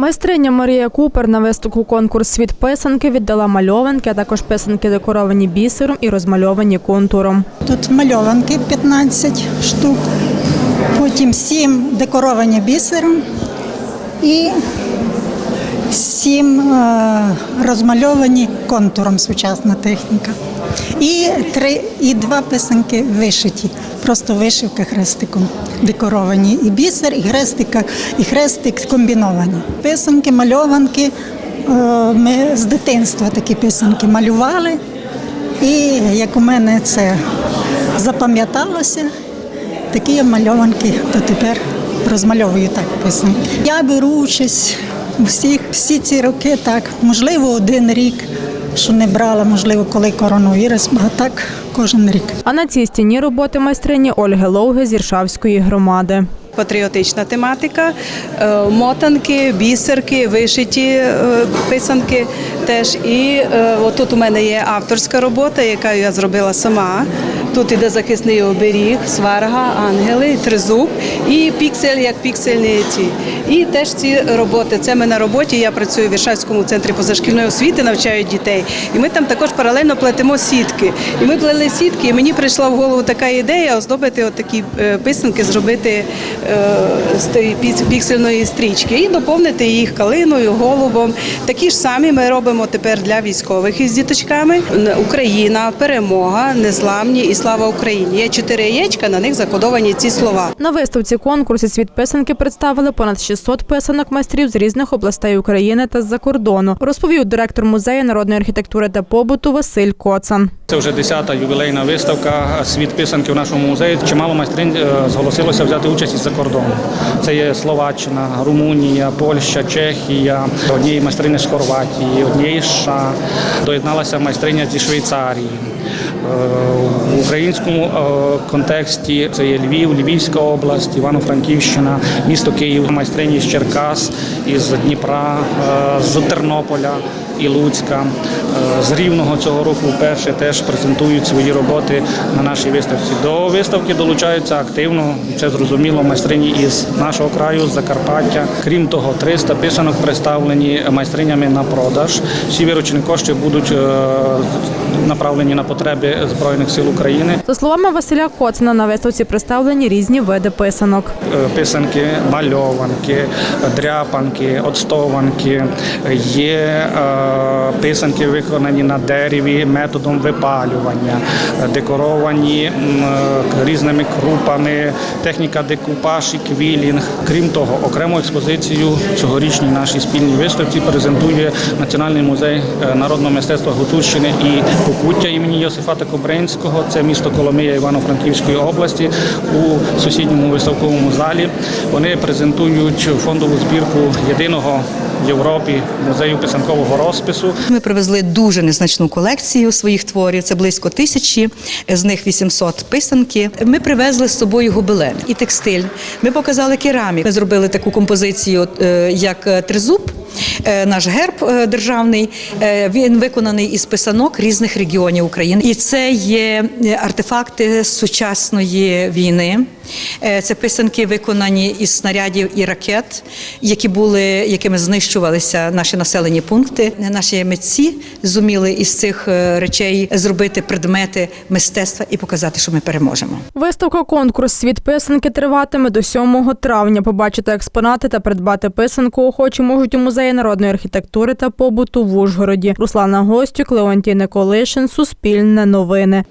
Майстриня Марія Купер на виставку конкурс світ писанки віддала мальованки, а також писанки декоровані бісером і розмальовані контуром. Тут мальованки 15 штук, потім 7 декоровані бісером і 7 е, розмальовані контуром сучасна техніка. І, три, і два писанки вишиті, просто вишивка хрестиком декоровані. І бісер, і хрестика, і хрестик комбіновані. Писанки, мальованки. е, Ми з дитинства такі писанки малювали. І як у мене це запам'яталося, такі я мальованки, то тепер розмальовую так писанки. Я беру участь всіх, всі ці роки так, можливо, один рік, що не брала, можливо, коли коронавірус, а так кожен рік. А на цій стіні роботи майстрині Ольги Ловги з Іршавської громади. Патріотична тематика, е, мотанки, бісерки, вишиті е, писанки теж. І е, отут у мене є авторська робота, яка я зробила сама. Тут іде захисний оберіг, сварга, ангели, тризуб і піксель як піксельні ці. І теж ці роботи. Це ми на роботі. Я працюю в Віршавському центрі позашкільної освіти, навчаю дітей. І ми там також паралельно плетемо сітки. І ми плели сітки, і мені прийшла в голову така ідея оздобити отакі е, писанки, зробити е, з піц- піксельної стрічки і доповнити їх калиною, голубом. Такі ж самі ми робимо тепер для військових із діточками. Україна, перемога, незламні і слава Україні. Є чотири яєчка, на них закодовані ці слова. На виставці конкурсі світ писанки представили понад 600 писанок майстрів з різних областей України та з-за кордону, розповів директор музею народної архітектури та побуту Василь Коцан. Це вже 10-та ювілейна виставка світ писанки в нашому музеї. Чимало майстринь е, зголосилося взяти участь із-за кордону. Це є Словаччина, Румунія, Польща, Чехія, однієї майстрині з Хорватії, однієї США. Доєдналася майстриня зі Швейцарії. Е, В українському е, контексті це є Львів, Львівська область, Івано-Франківщина, місто Київ, майстрині з Черкас, із Дніпра, е, з Тернополя і Луцька. Е, З Рівного цього року вперше теж презентують свої роботи на нашій виставці. До виставки долучаються активно, це зрозуміло, майстрині із нашого краю, з Закарпаття. Крім того, 300 писанок представлені майстринями на продаж. Всі виручені кошти будуть е, направлені на потреби Збройних сил України. За словами Василя Коцана, на виставці представлені різні види писанок. Е, писанки, мальованки, дряпанки, отстованки. Є писанки, виконані на дереві методом випалювання, декоровані е, різними крупами, техніка декупаж і квілінг. Крім того, окрему експозицію цьогорічній нашій спільній виставці презентує Національний музей е, народного мистецтва Гуцульщини і Покуття імені Йосифата Кобринського. Це місто Коломия Івано-Франківської області у сусідньому виставковому залі. Вони презентують фондову збірку єдиного Європі музею писанкового розпису. Ми привезли дуже незначну колекцію своїх творів. Це близько тисячі, з них 800 писанки. Ми привезли з собою гобелен і текстиль. Ми показали керамік. Ми зробили таку композицію, е, як е, тризуб. Е, Наш герб е, державний е, він виконаний із писанок різних регіонів України, і це є артефакти сучасної війни. Це писанки виконані із снарядів і ракет, які були, якими знищувалися наші населені пункти. Наші митці зуміли із цих речей зробити предмети мистецтва і показати, що ми переможемо. Виставка конкурс світ писанки триватиме до 7 травня. Побачити експонати та придбати писанку охочі можуть у музеї народної архітектури та побуту в Ужгороді. Руслана Гостюк, Леонтій Николишин, Суспільне новини.